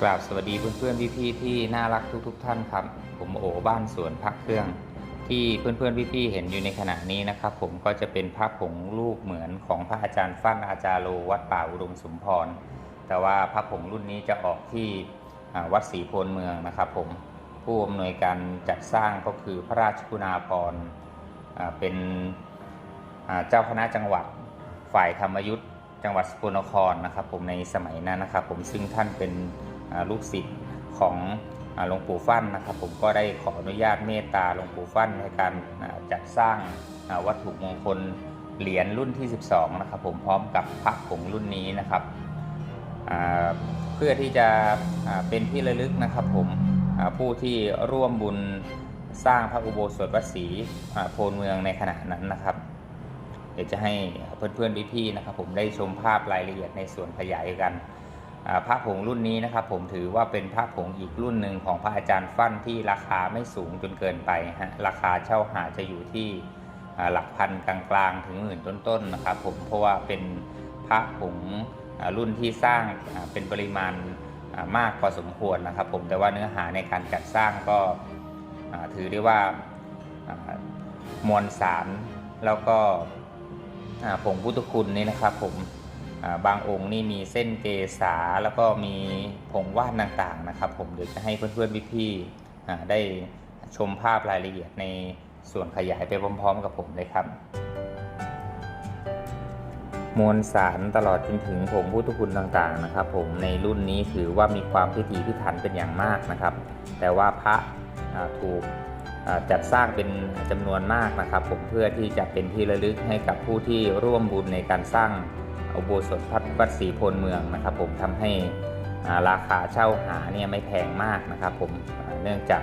กราบสวัสดีเพื่อนๆพี่ๆที่น่ารักทุก ๆ ท่านครับ ผมโอบ้านสวนพักเครื่อง ที่เพื่อนๆพี่ๆเห็นอยู่ในขณะนี้นะครับ ผมก็จะเป็นพระผงรูปเหมือนของพระอาจารย์ฟั่นอาจารโลวัดป่าอุดมสมพร แต่ว่าพระผงรุ่นนี้จะออกที่วัดศรีโพนเมืองนะครับ ผมผู้อำนวยการจัดสร้างก็คือพระราชคุณาภรณ์เป็นเจ้าคณะจังหวัดฝ่ายธรรมยุทธจังหวัดสกลนครนะครับ ผมในสมัยนั้นนะครับ ผมซึ่งท่านเป็น ลูกศิษย์ของหลวงปู่ฟั่นนะครับ ผมก็ได้ขออนุญาตเมตตาหลวงปู่ฟั่นในการจัดสร้างวัตถุมงคลเหรียญรุ่นที่ 12 นะครับ ผมพร้อมกับพระผงรุ่นนี้นะครับเพื่อที่จะเป็นที่ระลึกนะครับ ผมผู้ที่ร่วมบุญสร้างพระอุโบสถวัดศรีโพนเมืองในขณะนั้นนะครับ เดี๋ยวจะให้เพื่อนๆพี่ๆนะครับ ผมได้ชมภาพรายละเอียดในส่วนขยายกัน พระผงรุ่นนี้นะครับ ผมถือว่าเป็นพระผงอีกรุ่นหนึ่งของพระอาจารย์ฟั่นที่ราคาไม่สูงจนเกินไปฮะราคาเช่าหาจะอยู่ที่หลักพันกลางๆ ถึงหมื่นต้นๆนะครับ ผมเพราะว่าเป็นพระผงรุ่นที่สร้างเป็นปริมาณมากพอสมควรนะครับ ผมแต่ว่าเนื้อหาในการจัดสร้างก็ถือได้ว่ามวลสารแล้วก็ผงพุทธคุณนี่นะครับผม บางองค์นี่มีเส้นเกษาแล้วก็มีผงว่านต่างๆนะครับผมเดี๋ยวจะให้เพื่อนๆพี่ๆได้ชมภาพรายละเอียดในส่วนขยายไปพร้อม ๆ กับผมเลยครับ มวลสารตลอดจนถึงผงพุทธคุณต่างๆนะครับ ผมในรุ่นนี้ถือว่ามีความพิถีพิถันเป็นอย่างมากนะครับ แต่ว่าพระถูกจัดสร้างเป็นจำนวนมากนะครับ ผมเพื่อที่จะเป็นที่ระลึกให้กับผู้ที่ร่วมบุญในการสร้าง อุโบสถพัดวัดศรีโพนเมืองนะครับ ผมทำให้ราคาเช่าหาเนี่ยไม่แพงมากนะครับ ผมเนื่องจาก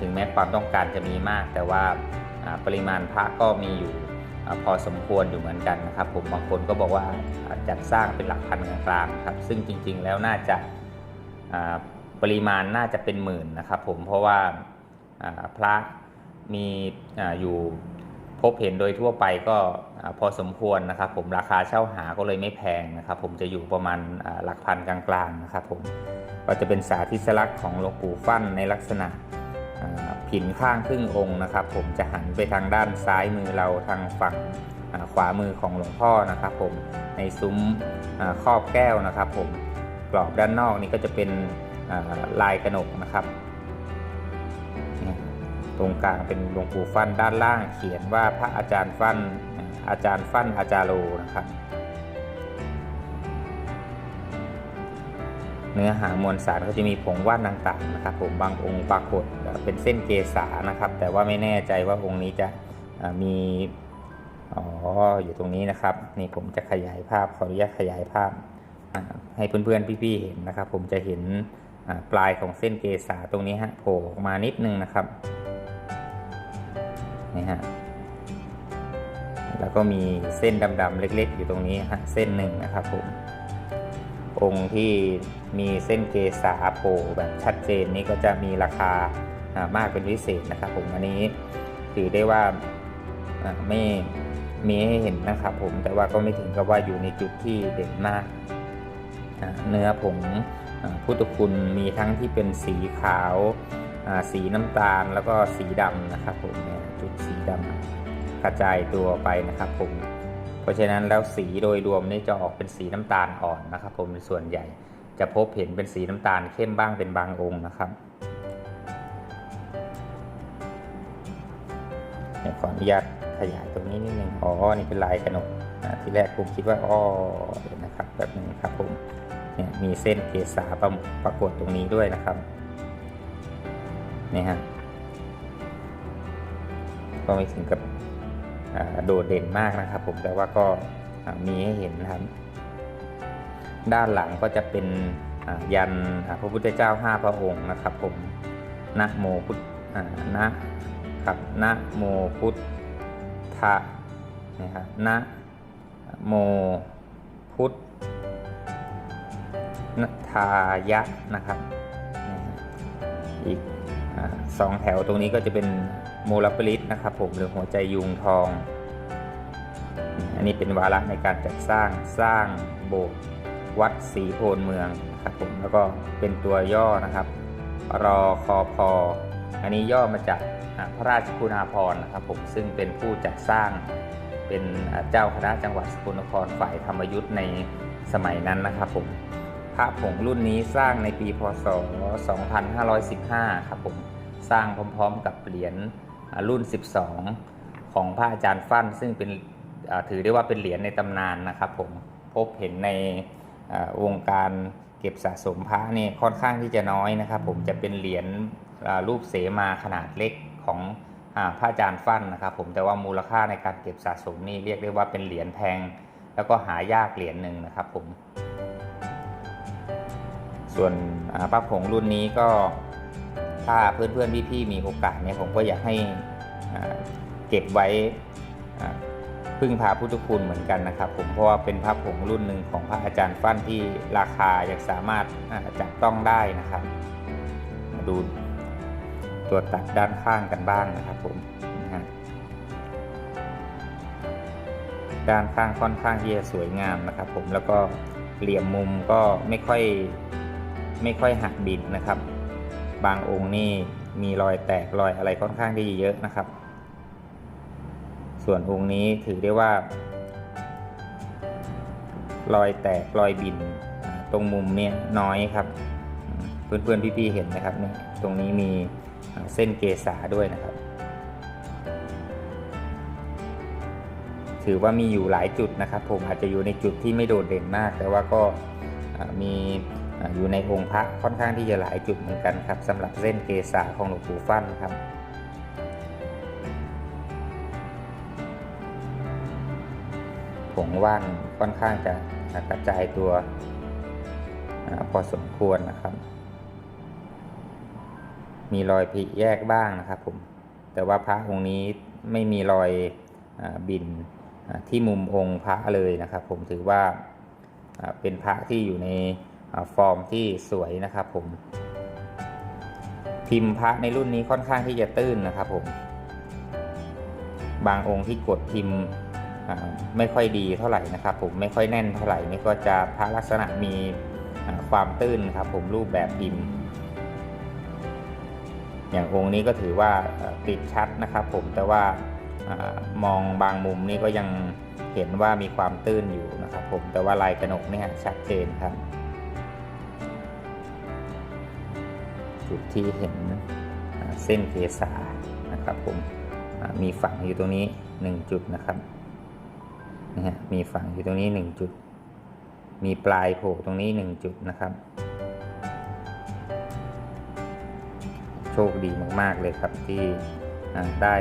ถึงแม้ความต้องการจะมีมาก แต่ว่าปริมาณพระก็มีอยู่พอสมควรอยู่เหมือนกันนะครับ ผมบางคนก็บอกว่าจัดสร้างเป็นหลักพันกลางๆครับซึ่งจริงๆแล้วน่าจะปริมาณน่าจะเป็นหมื่นนะครับ ผมเพราะว่าพระมีอยู่ พบเห็นโดยทั่วไปก็พอสมควรนะครับ ผมราคาเช่าหาก็เลยไม่แพงนะครับ ผมจะอยู่ประมาณหลักพันกลางๆนะครับ ผมก็จะเป็นสาธิสลักษณ์ของหลวงปู่ฟั่นในลักษณะผินข้างครึ่งองค์นะครับ ผมจะหันไปทางด้านซ้ายมือเราทางฝั่งขวามือของหลวงพ่อนะครับ ผมในซุ้มครอบแก้วนะครับ ผมกรอบด้านนอกนี่ก็จะเป็นลายกระหนกนะครับ ตรงกลางเป็นหลวงปู่ฟั่นด้านล่างเขียนว่าพระอาจารย์ฟั่นอาจารย์ฟั่นอาจารโลนะครับเนื้อหามวลสารก็จะมีผงว่านต่างๆนะครับ ผมบางองค์ปรากฏเป็นเส้นเกษานะครับ แต่ว่าไม่แน่ใจว่าองค์นี้จะมีอ๋ออยู่ตรงนี้นะครับ นี่ผมจะขยายภาพขออนุญาตขยายภาพ ให้เพื่อนๆพี่ๆเห็นนะครับ ผมจะเห็นปลายของเส้นเกษาตรงนี้ฮะโผล่ออกมานิดนึงนะครับ นี่ฮะ แล้วก็มีเส้นดำๆเล็ก ๆ อยู่ตรงนี้ฮะเส้นหนึ่งนะครับผม องค์ที่มีเส้นเกษาโผล่แบบชัดเจนนี้ก็จะมีราคามากเป็นพิเศษนะครับผมอันนี้ถือได้ว่าไม่มีให้เห็นนะครับผมแต่ว่าก็ไม่ถึงกับว่าอยู่ในจุดที่เด่นมาก เนื้อผงพุทธคุณมีทั้งที่เป็นสีขาว สีน้ำตาลแล้วก็สีดำนะครับผมเนี่ยจุดสีดำกระจายตัวไปนะครับผมเพราะฉะนั้นแล้วสีโดยรวมนี่จะออกเป็นสีน้ำตาลอ่อนนะครับ ผมในส่วนใหญ่จะพบเห็นเป็นสีน้ำตาลเข้มบ้างเป็นบางองค์นะครับเดี๋ยขออนุญาตขยายตรงนี้นิดนึงอ๋อ นี่เป็นลายกระหนกที่แรกผมคิดว่าอ๋อเดี๋ยนะครับแบบนึงครับผมเนี่ยมีเส้นเกษาปรปรากฏตรงนี้ด้วยนะครับ นี่ฮะก็ไม่ถึงกับโดดเด่นมากนะครับ ผมแต่ว่าก็มีให้เห็นนะครับ ด้านหลังก็จะเป็นยันพระพุทธเจ้าห้าพระองค์นะครับ ผมนะโมพุทธอ่านะครับนะโมพุทธะนะครับนะโมพุทธทายะนะครับ สองแถวตรงนี้ก็จะเป็นโมลปริตนะครับผมหรือหัวใจยุงทอง อันนี้เป็นวาระในการจัดสร้างสร้างโบสถ์วัดศรีโพนเมืองครับผมแล้วก็เป็นตัวย่อนะครับรอคอพออันนี้ย่อมาจากพระราชคุณาภรณ์นะครับผมซึ่งเป็นผู้จัดสร้างเป็นเจ้าคณะจังหวัดสกลนครฝ่ายธรรมยุทธ์ในสมัยนั้นนะครับผม พระผงรุ่นนี้สร้างในปีพศ 2515 ครับผม สร้างพร้อมๆกับเหรียญรุ่น 12 ของพระอาจารย์ฟั่น ซึ่งเป็นถือได้ว่าเป็นเหรียญในตำนานนะครับผม พบเห็นในวงการเก็บสะสมพระนี่ค่อนข้างที่จะน้อยนะครับ ผม จะเป็นเหรียญรูปเสมาขนาดเล็กของอพระอาจารย์ฟั่นนะครับ ผม แต่ว่ามูลค่าในการเก็บสะสมนี่เรียกได้ว่าเป็นเหรียญแพง แล้วก็หายากเหรียญหนึ่งนะครับผม ส่วนอ่าพระผงรุ่นนี้ก็ถ้าเพื่อนๆพี่ๆมีโอกาสเนี่ยผมก็อยากให้เก็บไว้พึ่งพาพุทธคุณเหมือนกันนะครับ ผมเพราะว่าเป็นพระผงรุ่นหนึ่งของพระอาจารย์ฟั่นที่ราคายังสามารถจับต้องได้นะครับ มาดูตัวตัดด้านข้างกันบ้างนะครับผมนะฮะด้านข้างค่อนข้างที่จะสวยงามนะครับ ผมแล้วก็เหลี่ยมมุมก็ไม่ค่อย ไม่ค่อยหักบิดนะครับ บางองค์นี่มีรอยแตกรอยอะไรค่อนข้างที่จะเยอะนะครับ ส่วนองค์นี้ถือได้ว่า รอยแตกรอยบินตรงมุมเนี่ยน้อยครับ เพื่อนๆพี่ๆเห็นนะครับเนี่ยตรงนี้มีเส้นเกษาด้วยนะครับ ถือว่ามีอยู่หลายจุดนะครับ ผมอาจจะอยู่ในจุดที่ไม่โดดเด่นมาก แต่ว่าก็มี อยู่ในองค์พระค่อนข้างที่จะหลายจุดเหมือนกันครับสำหรับเส้นเกษาของหลวงปู่ฟั่นครับผงว่านค่อนข้างจะกระจายตัวพอสมควรนะครับ มีรอยผิแยกบ้างนะครับผมแต่ว่าพระองค์นี้ไม่มีรอยบินที่มุมองค์พระเลยนะครับ ผมถือว่าเป็นพระที่อยู่ใน ฟอร์มที่สวยนะครับผม พิมพ์พระในรุ่นนี้ค่อนข้างที่จะตื้นนะครับผม บางองค์ที่กดพิมพ์ไม่ค่อยดีเท่าไหร่นะครับ ผมไม่ค่อยแน่นเท่าไหร่นี่ก็จะพระลักษณะมีความตื้นครับ ผมรูปแบบพิมพ์ อย่างองค์นี้ก็ถือว่าติดชัดนะครับ ผมแต่ว่าอามองบางมุมนี่ก็ยังเห็นว่ามีความตื้นอยู่นะครับ ผมแต่ว่าลายกระหนกเนี่ยชัดเจนครับ จุดที่เห็นเส้นเกษานะครับผมมีฝังอยู่ตรงนี้ 1 จุดนะครับนะฮะมีฝังอยู่ตรงนี้ 1 จุด มีปลายโผล่ตรงนี้ 1 จุดนะครับ โชคดีมาก ๆ เลยครับที่ได้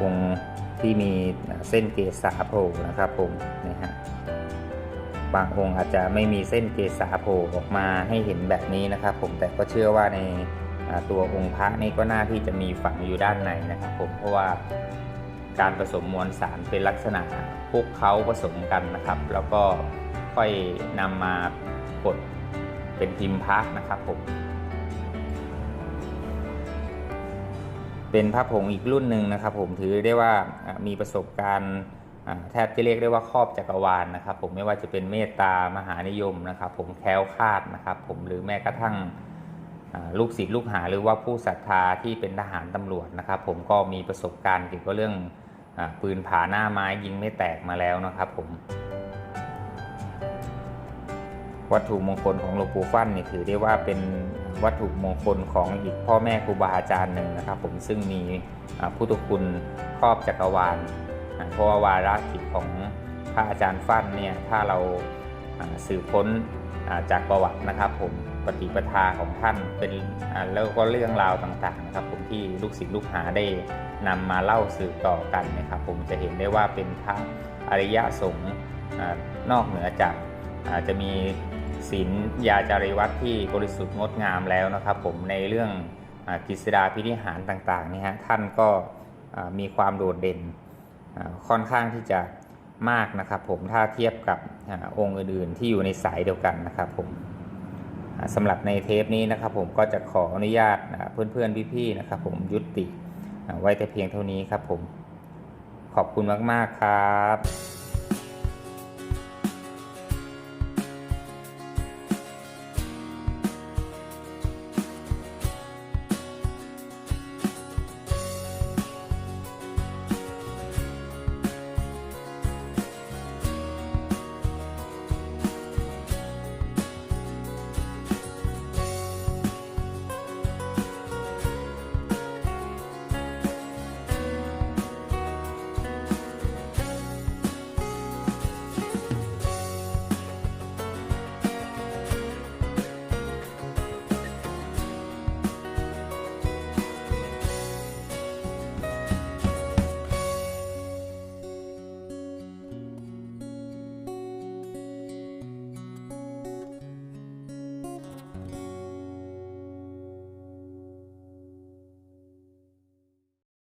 องค์ที่มีเส้นเกษาโผล่นะครับผมนะฮะ บางองค์อาจจะไม่มีเส้นเกษาโผล่ออกมาให้เห็นแบบนี้นะครับ ผมแต่ก็เชื่อว่าในตัวองค์พระนี่ก็น่าที่จะมีฝังอยู่ด้านในนะครับผมเพราะว่าการผสมมวลสารเป็นลักษณะคลุกเคล้าผสมกันนะครับ แล้วก็ค่อยนำมากดเป็นพิมพ์พระนะครับผมเป็นพระผงอีกรุ่นหนึ่งนะครับ ผมถือได้ว่ามีประสบการณ์ แทบจะเรียกได้ว่าครอบจักรวาลนะครับ ผมไม่ว่าจะเป็นเมตตามหานิยมนะครับ ผมแคล้วคลาดนะครับ ผมหรือแม้กระทั่งลูกศิษย์ลูกหาหรือว่าผู้ศรัทธาที่เป็นทหารตำรวจนะครับ ผมก็มีประสบการณ์เกี่ยวกับเรื่องอปืนผาหน้าไม้ยิงไม่แตกมาแล้วนะครับ ผม วัตถุมงคลของหลวงปู่ฟั่นนี่ถือได้ว่าเป็นวัตถุมงคลของอีกพ่อแม่ครูบาอาจารย์หนึ่งนะครับ ผมซึ่งมีอ่าพุทธคุณครอบจักรวาล เพราะว่าวาระจิตของพระอาจารย์ฟั่นเนี่ยถ้าเราสืบค้นจากประวัตินะครับผมปฏิปทาของท่านเป็นแล้วก็เรื่องราวต่างๆนะครับผมที่ลูกศิษย์ลูกหาได้นำมาเล่าสืบต่อกันนะครับผมจะเห็นได้ว่าเป็นพระอริยะสงฆ์นอกเหนือจากอาจจะมีศีลยาจาริวัตรที่บริสุทธิ์งดงามแล้วนะครับ ผมในเรื่องกฤษดาพิธิหารต่างๆนี่ฮะท่านก็มีความโดดเด่น ค่อนข้างที่จะมากนะครับผมถ้าเทียบกับอองค์อื่นๆที่อยู่ในสายเดียวกันนะครับผมสำหรับในเทปนี้นะครับผมก็จะขออนุญาตเพื่อนๆพี่ๆนะครับผมยุติไว้แต่เพียงเท่านี้ครับผมขอบคุณมากๆครับ